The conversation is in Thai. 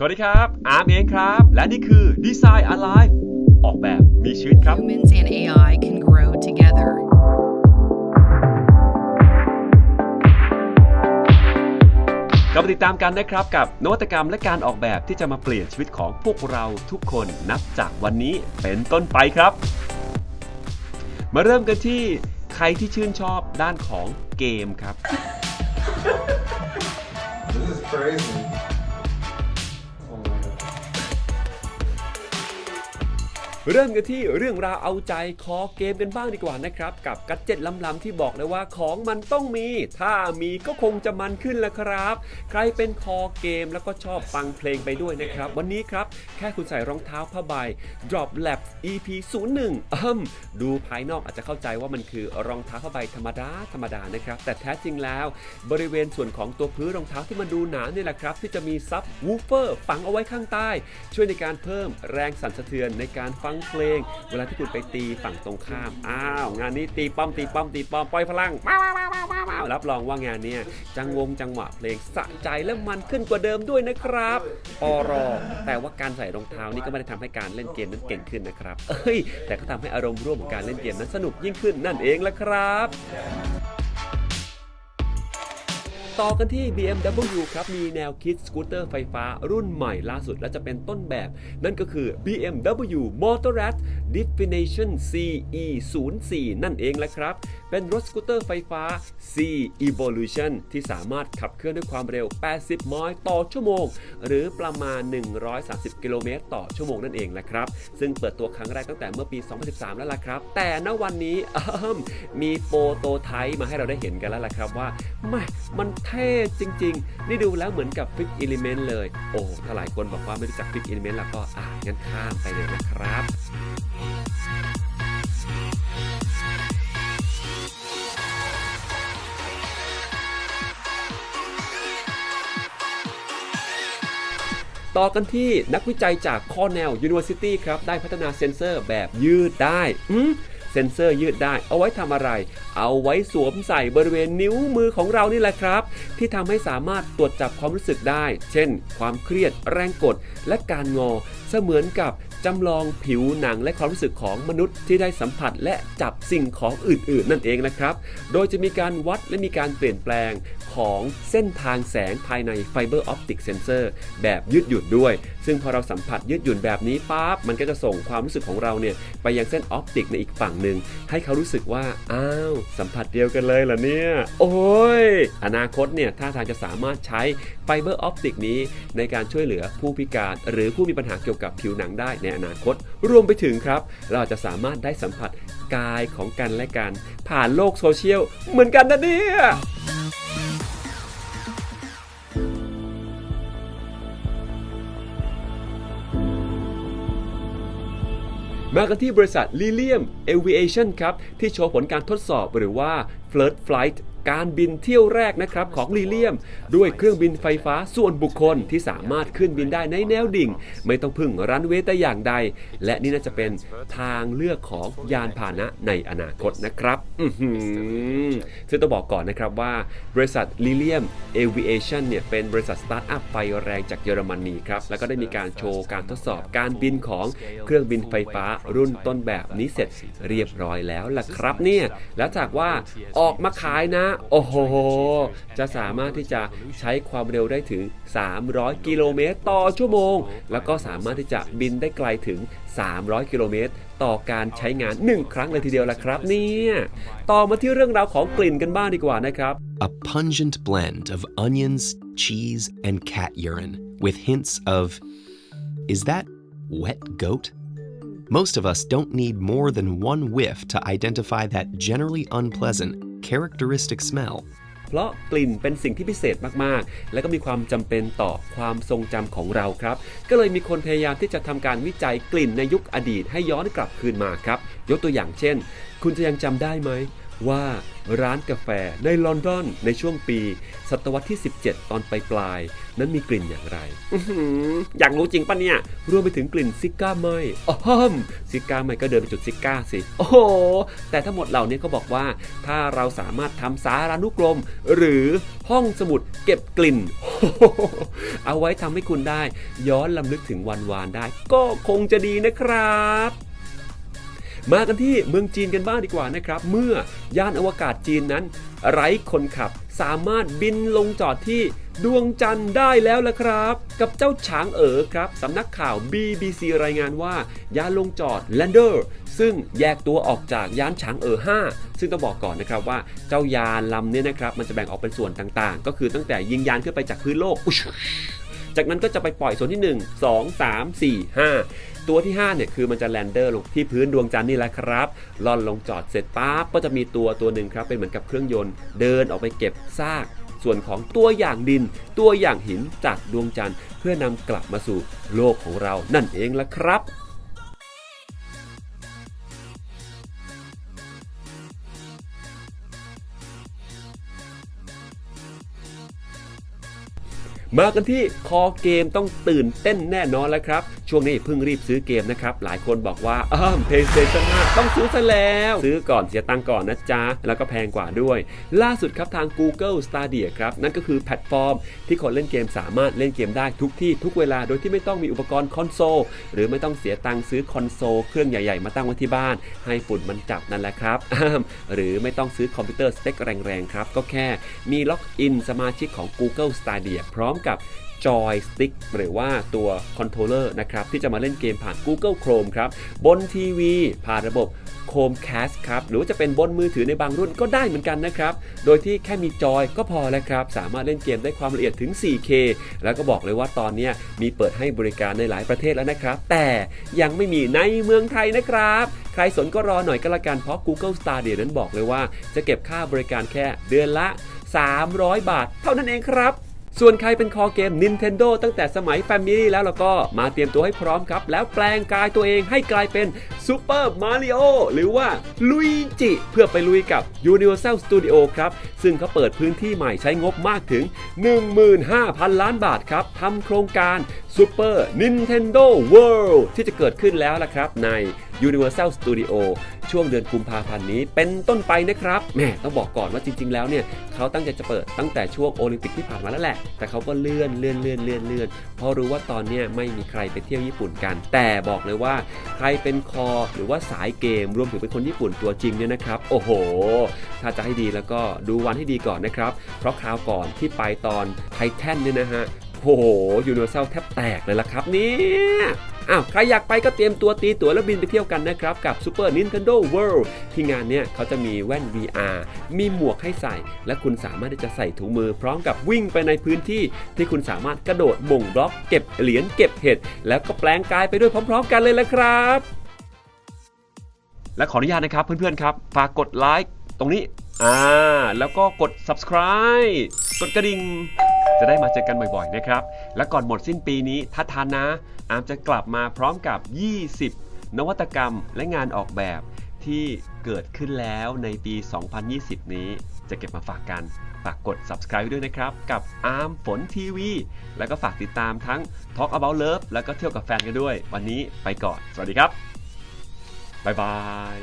สวัสดีครับ อาร์มเองครับ และนี่คือ Design Alive ออกแบบมีชีวิตครับ Humans and AI can grow together. กลับมาติดตามกันนะครับกับนวัตกรรมและการออกแบบที่จะมาเปลี่ยนชีวิตของพวกเราทุกคนนับจากวันนี้เป็นต้นไปครับ มาเริ่มกันที่ใครที่ชื่นชอบด้านของเกมครับ This is crazy. เริ่มกันที่เรื่องราวเอาใจคอเกมกันบ้างดีกว่านะครับ กับกัดเจ็ดล้ำๆที่บอกเลยว่าของมันต้องมี ถ้ามีก็คงจะมันขึ้นละครับ ใครเป็นคอเกมแล้วก็ชอบฟังเพลงไปด้วยนะครับ วันนี้ครับ แค่คุณใส่รองเท้าผ้าใบ Drop Lab EP 01อืมดูภายนอกอาจจะเข้าใจว่ามันคือรองเท้าผ้าใบธรรมดาธรรมดานะครับ แต่แท้จริงแล้ว บริเวณส่วนของตัวพื้นรองเท้าที่มันดูหนาเนี่ยแหละครับ ที่จะมีซับวูฟเฟอร์ฝังเอาไว้ข้างใต้ ช่วยในการเพิ่มแรงสั่นสะเทือนในการฟังเพลง เวลาที่คุณไปตีฝั่งตรงข้าม อ้าว งานนี้ตีป้อมตีป้อมตีป้อมปล่อยพลังว้าวว้าวว้าวว้าวว้าวรับรองว่างานนี้จังวงจังหวะเพลงสะใจและมันขึ้นกว่าเดิมด้วยนะครับอรอ แต่ว่าการใส่รองเท้านี่ก็ไม่ได้ทำให้การเล่นเกมนั้นเก่งขึ้นนะครับ เอ้ย แต่ก็ทำให้อารมณ์ร่วมของการเล่นเกมนั้นสนุกยิ่งขึ้นนั่นเองละครับ ต่อกันที่ BMW ครับ มีแนวคิดสกูตเตอร์ไฟฟ้ารุ่นใหม่ล่าสุดและจะเป็นต้นแบบ นั่นก็คือ BMW Motorrad Definition CE 0 4 นั่นเองแหละครับเป็นรถสกูตเตอร์ไฟฟ้า C Evolution ที่สามารถขับเคลื่อนด้วยความเร็ว 80ไมล์ต่อชั่วโมง หรือประมาณ 130 กิโลเมตรต่อชั่วโมงนั่นเองแหละครับ ซึ่งเปิดตัวครั้งแรกตั้งแต่เมื่อปี 2013 แล้วล่ะครับ แต่ณวันนี้มีโปรโตไทป์มาให้เราได้เห็นกันแล้วล่ะครับว่าแม่มันเท่จริง ๆ นี่ดูแล้วเหมือนกับ Fix Element เลย โอ้ถ้าหลายคนบอกว่าไม่รู้จัก Fix Element แล้วก็อ่างั้นข้ามไปเลยนะครับ ต่อกันที่นักวิจัยจากคอ r n เนล University ครับ ได้พัฒนาเซ็นเซอร์แบบยืดได้อื เซ็นเซอร์ยืดได้ เอาไว้ทำอะไร เอาไว้สวมใส่บริเวณนิ้วมือของเรานี่แหละครับ ที่ทำให้สามารถตรวจจับความรู้สึกได้ เช่น ความเครียด แรงกด และการงอ เสมือนกับจำลองผิวหนังและความรู้สึกของมนุษย์ที่ได้สัมผัสและจับสิ่งของอื่นๆ นั่นเองนะครับ โดยจะมีการวัดและมีการเปลี่ยนแปลงของเส้นทางแสงภายในไฟเบอร์ออปติกเซนเซอร์แบบยืดหยุ่นด้วย ซึ่งพอเราสัมผัสยืดหยุ่นแบบนี้ปั๊บมันก็จะส่งความรู้สึกของเราเนี่ยไปยังเส้นออปติกในอีกฝั่งหนึ่งให้เขารู้สึกว่า อ้าว สัมผัสเดียวกันเลยเหรอเนี่ย โอ้ย อนาคตเนี่ยท่าทางจะสามารถใช้ไฟเบอร์ออปติกนี้ในการช่วยเหลือผู้พิการ หรือผู้มีปัญหาเกี่ยวกับผิวหนังได้ในอนาคต รวมไปถึงครับ เราจะสามารถได้สัมผัสกายของกันและกัน ผ่านโลกโซเชียลเหมือนกันนะเนี่ย มากันที่บริษัท Lilium Aviation ครับ ที่โชว์ผลการทดสอบหรือว่า Flirt Flight การบินเที่ยวแรกนะครับของ Lilium ด้วยเครื่องบินไฟฟ้าส่วนบุคคลที่สามารถขึ้นบินได้ในแนวดิ่ง ไม่ต้องพึ่งรันเวย์แต่อย่างใด และนี่น่าจะเป็นทางเลือกของยานพาหนะในอนาคตนะครับซึ่งต้องบอกก่อนนะครับว่า บริษัท Lilium Aviation เนี่ยเป็นบริษัทสตาร์ทอัพไฟแรงจากเยอรมนีครับแล้วก็ได้มีการโชว์การทดสอบการบินของเครื่องบินไฟฟ้ารุ่นต้นแบบนี้เสร็จเรียบร้อยแล้วล่ะครับเนี่ยแล้วจากว่าออกมาขายนะโอ้โห จะสามารถที่จะใช้ความเร็วได้ถึง 300 กิโลเมตรต่อชั่วโมง แล้วก็สามารถที่จะบินได้ไกลถึง 300 กิโลเมตรต่อการใช้งาน 1 ครั้งเลยทีเดียวละครับเนี่ยต่อมาที่เรื่องราวของกลิ่นกันบ้างดีกว่านะครับ A pungent blend of onions, cheese, and cat urine, with hints of. Is that wet goat? Most of us don't need more than one whiff to identify that generally unpleasant, characteristic smell. เพราะกลิ่นเป็นสิ่งที่พิเศษมากๆ และก็มีความจำเป็นต่อความทรงจำของเราครับ ก็เลยมีคนพยายามที่จะทำการวิจัยกลิ่นในยุคอดีตให้ย้อนกลับคืนมาครับ ยกตัวอย่างเช่น คุณจะยังจำได้ไหม ว่าร้านกาแฟในลอนดอนในช่วงปี ศตวรรษที่ 17 ตอนปลายปลายๆนั้นมีกลิ่นอย่างไรอื้อหืออยากรู้จริงปะเนี่ย รวมไปถึงกลิ่นซิก้าไหมอ้อมซิก้าไหมก็เดินไปจุดซิก้าสิ โอ้โห แต่ทั้งหมดเหล่านี้ก็บอกว่า ถ้าเราสามารถทำสารานุกรม หรือห้องสมุดเก็บกลิ่น เอาไว้ทำให้คุณได้ ย้อนลำลึกถึงวันวานได้ ก็คงจะดีนะครับ มากันที่เมืองจีนกันบ้างดีกว่านะครับ เมื่อยานอวกาศจีนนั้น ไร้คนขับ สามารถบินลงจอดที่ดวงจันทร์ได้แล้วละครับ กับเจ้าฉางเอ๋อครับสำนักข่าว BBC รายงานว่ายานลงจอด Lander ซึ่งแยกตัวออกจากยานฉางเอ๋อ5ซึ่งต้องบอกก่อนนะครับว่าเจ้ายานลำเนี้นะครับมันจะแบ่งออกเป็นส่วนต่างๆ ก็คือตั้งแต่ยิงยานขึ้นไปจากพื้นโลก จากนั้นก็จะไปปล่อยส่วนที่ 1 2 3 4 5 ตัวที่5เนี่ยคือมันจะแลนเดอร์ลงที่พื้นดวงจันทร์นี่แหละครับล่อนลงจอดเสร็จปั๊บก็จะมีตัวตัวหนึ่งครับเป็นเหมือนกับเครื่องยนต์ เดินออกไปเก็บซากส่วนของตัวอย่างดิน ตัวอย่างหินจากดวงจันทร์ เพื่อนำกลับมาสู่โลกของเรานั่นเองละครับ มากันที่คอเกมต้องตื่นเต้นแน่นอนแล้วครับ ช่วงนี้เพิ่งรีบซื้อเกมนะครับ หลายคนบอกว่าอ้าวเพย์สเตชัน5ต้องซื้อซะแล้ว ซื้อก่อนเสียตังก่อนนะจ๊ะ แล้วก็แพงกว่าด้วย ล่าสุดครับทาง Google Stadia ครับ นั่นก็คือแพลตฟอร์ม ที่คนเล่นเกมสามารถเล่นเกมได้ทุกที่ทุกเวลาโดยที่ไม่ต้องมีอุปกรณ์คอนโซลหรือไม่ต้องเสียตังซื้อคอนโซลเครื่องใหญ่ๆ มาตั้งไว้ที่บ้าน ให้ฝุ่นมันจับนั่นแหละครับ หรือไม่ต้องซื้อคอมพิวเตอร์สเต็กแรงๆครับก็แค่มีล็อกอินสมาชิกของ Google Stadia พร้อมกับ จอยสติ๊กหรือว่าตัวคอนโทรลเลอร์นะครับที่จะมาเล่นเกมผ่าน Google Chrome ครับ บนทีวี ผ่านระบบ Chromecast ครับ หรือว่าจะเป็นบนมือถือในบางรุ่นก็ได้เหมือนกันนะครับ โดยที่แค่มีจอยก็พอแล้วครับ สามารถเล่นเกมได้ความละเอียดถึง 4K แล้วก็บอกเลยว่าตอนนี้มีเปิดให้บริการในหลายประเทศแล้วนะครับ แต่ยังไม่มีในเมืองไทยนะครับ ใครสนก็รอหน่อยก็แล้วกันเพราะ Google Stadia นั้นบอกเลยว่า จะเก็บค่าบริการแค่เดือนละ 300 บาท เท่านั้นเองครับ ส่วนใครเป็นคอเกม Nintendo ตั้งแต่สมัย Family แล้วเราก็มาเตรียมตัวให้พร้อมครับ แล้วแปลงกายตัวเองให้กลายเป็น Super Mario หรือว่าลุยจิเพื่อไปลุยกับ Universal Studio ครับ ซึ่งเขาเปิดพื้นที่ใหม่ใช้งบมากถึง 15,000 ล้านบาทครับทำโครงการ Super Nintendo World ที่จะเกิดขึ้นแล้วละครับใน Universal Studio ช่วงเดือนกุมภาพันธ์นี้เป็นต้นไปนะครับแม่ต้องบอกก่อนว่าจริง ๆ แล้วเนี่ยเขาตั้งใจจะเปิดตั้งแต่ช่วงโอลิมปิกที่ผ่านมาแล้วแหละ แต่เขาก็เลื่อนเลื่อนเลื่อนเลื่อนเลื่อนเพราะรู้ว่าตอนนี้ไม่มีใครไปเที่ยวญี่ปุ่นกัน แต่บอกเลยว่าใครเป็นคอหรือว่าสายเกมรวมถึงเป็นคนญี่ปุ่นตัวจริงเนี่ยนะครับ โอ้โห ถ้าจะให้ดีแล้วก็ดูวันให้ดีก่อนนะครับ เพราะคราวก่อนที่ไปตอนไททันเนี่ยนะฮะ โอ้โหยูนิเวอร์แซลแทบแตกเลยล่ะครับเนี่ยอ้าวใครอยากไปก็เตรียมตัวตีตั๋วแล้วบินไปเที่ยวกันนะครับ กับ Super Nintendo World ที่งานเนี้ยเขาจะมีแว่น VR มีหมวกให้ใส่ และคุณสามารถที่จะใส่ถุงมือพร้อมกับวิ่งไปในพื้นที่ ที่คุณสามารถกระโดดบ่งบล็อกเก็บเหรียญเก็บเห็ด แล้วก็แปลงกายไปด้วยพร้อม ๆ กันเลยละครับ และขออนุญาตนะครับเพื่อนๆครับฝากกดไลค์ตรงนี้อ่าแล้วก็กด subscribe กดกระดิ่ง จะได้มาเจอกันบ่อยๆนะครับ และก่อนหมดสิ้นปีนี้ถ้าทันนะ อามจะกลับมาพร้อมกับ 20 นวัตกรรมและงานออกแบบที่เกิดขึ้นแล้วในปี 2020 นี้จะเก็บมาฝากกัน ฝากกด subscribe ด้วยนะครับ กับอาร์มฝนทีวี แล้วก็ฝากติดตามทั้ง Talk About Love แล้วก็เที่ยวกับแฟนกันด้วย วันนี้ไปก่อน สวัสดีครับ บ๊ายบาย